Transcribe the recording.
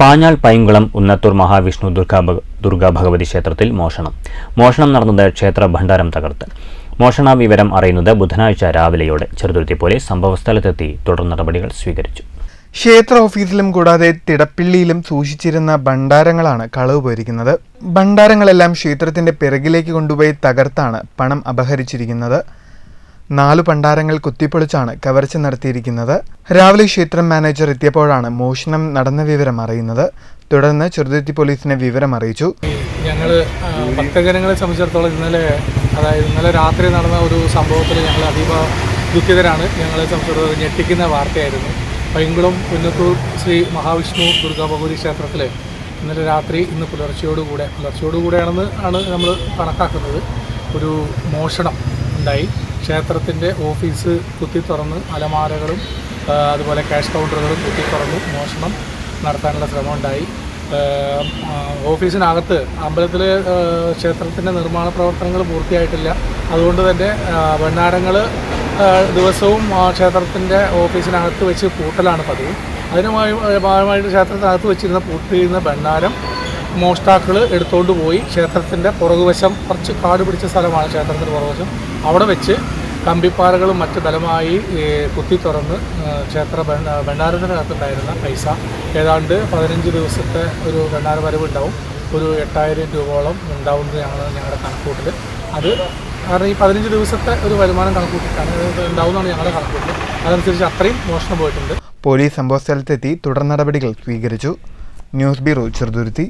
പാഞ്ഞാൾ പൈങ്കുളം ഉന്നത്തൂർ മഹാവിഷ്ണു ദുർഗാ ദുർഗാ ഭഗവതി ക്ഷേത്രത്തിൽ മോഷണം. മോഷണം നടന്നത് ക്ഷേത്ര ഭണ്ഡാരം തകർത്ത്. മോഷണ വിവരം അറിയുന്നത് ബുധനാഴ്ച രാവിലെയോടെ ചെറുതുരുത്തി പോലീസ് സംഭവസ്ഥലത്തെത്തി തുടർ നടപടികൾ സ്വീകരിച്ചു. ക്ഷേത്ര ഓഫീസിലും കൂടാതെ തിടപ്പിള്ളിയിലും സൂക്ഷിച്ചിരുന്ന ഭണ്ഡാരങ്ങളാണ് കളവ് പോയിരിക്കുന്നത്. ഭണ്ഡാരങ്ങളെല്ലാം ക്ഷേത്രത്തിന്റെ പിറകിലേക്ക് കൊണ്ടുപോയി തകർത്താണ് പണം അപഹരിച്ചിരിക്കുന്നത്. നാലു ഭണ്ഡാരങ്ങൾ കുത്തിപ്പൊളിച്ചാണ് കവർച്ച നടത്തിയിരിക്കുന്നത്. രാവിലെ ക്ഷേത്രം മാനേജർ എത്തിയപ്പോഴാണ് മോഷണം നടന്ന വിവരം അറിയുന്നത്. തുടർന്ന് ചെറുതുരുത്തി പോലീസിനെ വിവരം അറിയിച്ചു. ഞങ്ങൾ ഭക്തജനങ്ങളെ സംബന്ധിച്ചിടത്തോളം ഇന്നലെ അതായത് ഇന്നലെ രാത്രി നടന്ന ഒരു സംഭവത്തിൽ ഞങ്ങൾ അതീവ ദുഃഖിതരാണ്. ഞങ്ങളെ സംബന്ധിച്ചിടത്തോളം ഞെട്ടിക്കുന്ന വാർത്തയായിരുന്നു. പൈങ്കുളം പുന്നത്തൂർ ശ്രീ മഹാവിഷ്ണു ദുർഗാ ഭഗവതി ക്ഷേത്രത്തിൽ ഇന്നലെ രാത്രി ഇന്ന് പുലർച്ചയോടുകൂടെ പുലർച്ചയോടുകൂടെയാണെന്ന് ആണ് നമ്മൾ കണക്കാക്കുന്നത്. ഒരു മോഷണം ഉണ്ടായി. ക്ഷേത്രത്തിന്റെ ഓഫീസ് കുത്തി തുറന്ന് അലമാരകളും അതുപോലെ ക്യാഷ് കൗണ്ടറുകളും കുത്തി തുറന്ന് മോഷണം നടത്താനുള്ള ശ്രമം ഉണ്ടായി ഓഫീസിനകത്ത് അമ്പലത്തിൽ ക്ഷേത്രത്തിന്റെ നിർമ്മാണ പ്രവർത്തനങ്ങൾ പൂർത്തിയായിട്ടില്ല. അതുകൊണ്ട് തന്നെ ഭണ്ണാരങ്ങൾ ദിവസവും ക്ഷേത്രത്തിന്റെ ഓഫീസിനകത്ത് വെച്ച് പൂട്ടലാണ് പതിവ്. അതിനുമായി ഭാഗമായിട്ട് ക്ഷേത്രത്തിനകത്ത് വെച്ചിരുന്ന പൂട്ടിയിരുന്ന ഭണ്ണാരം മോഷ്ടാക്കൾ എടുത്തുകൊണ്ട് പോയി. ക്ഷേത്രത്തിന്റെ പുറകുവശം കുറച്ച് കാട് പിടിച്ച സ്ഥലമാണ് ക്ഷേത്രത്തിന്റെ പുറകുവശം. അവിടെ വെച്ച് കമ്പിപ്പാറകളും മറ്റു ബലമായി കുത്തി തുറന്ന് ക്ഷേത്ര ഭണ്ഡാരത്തിനകത്തുണ്ടായിരുന്ന പൈസ ഏതാണ്ട് പതിനഞ്ച് ദിവസത്തെ ഒരു ഭണ്ഡാര വരവുണ്ടാവും. ഒരു എട്ടായിരം രൂപയോളം ഉണ്ടാവുന്നത് ഞങ്ങൾ ഞങ്ങളുടെ കണക്കൂട്ടിൽ അത് കാരണം ഈ പതിനഞ്ച് ദിവസത്തെ ഒരു വരുമാനം കണക്കൂട്ടിട്ടാണ് ഉണ്ടാവുന്നതാണ് ഞങ്ങളുടെ കണക്കൂട്ടിൽ അതനുസരിച്ച് അത്രയും മോഷണം പോയിട്ടുണ്ട്. പോലീസ് സംഭവസ്ഥലത്തെത്തി തുടർ നടപടികൾ സ്വീകരിച്ചു. News bureau Cheruthuruthy.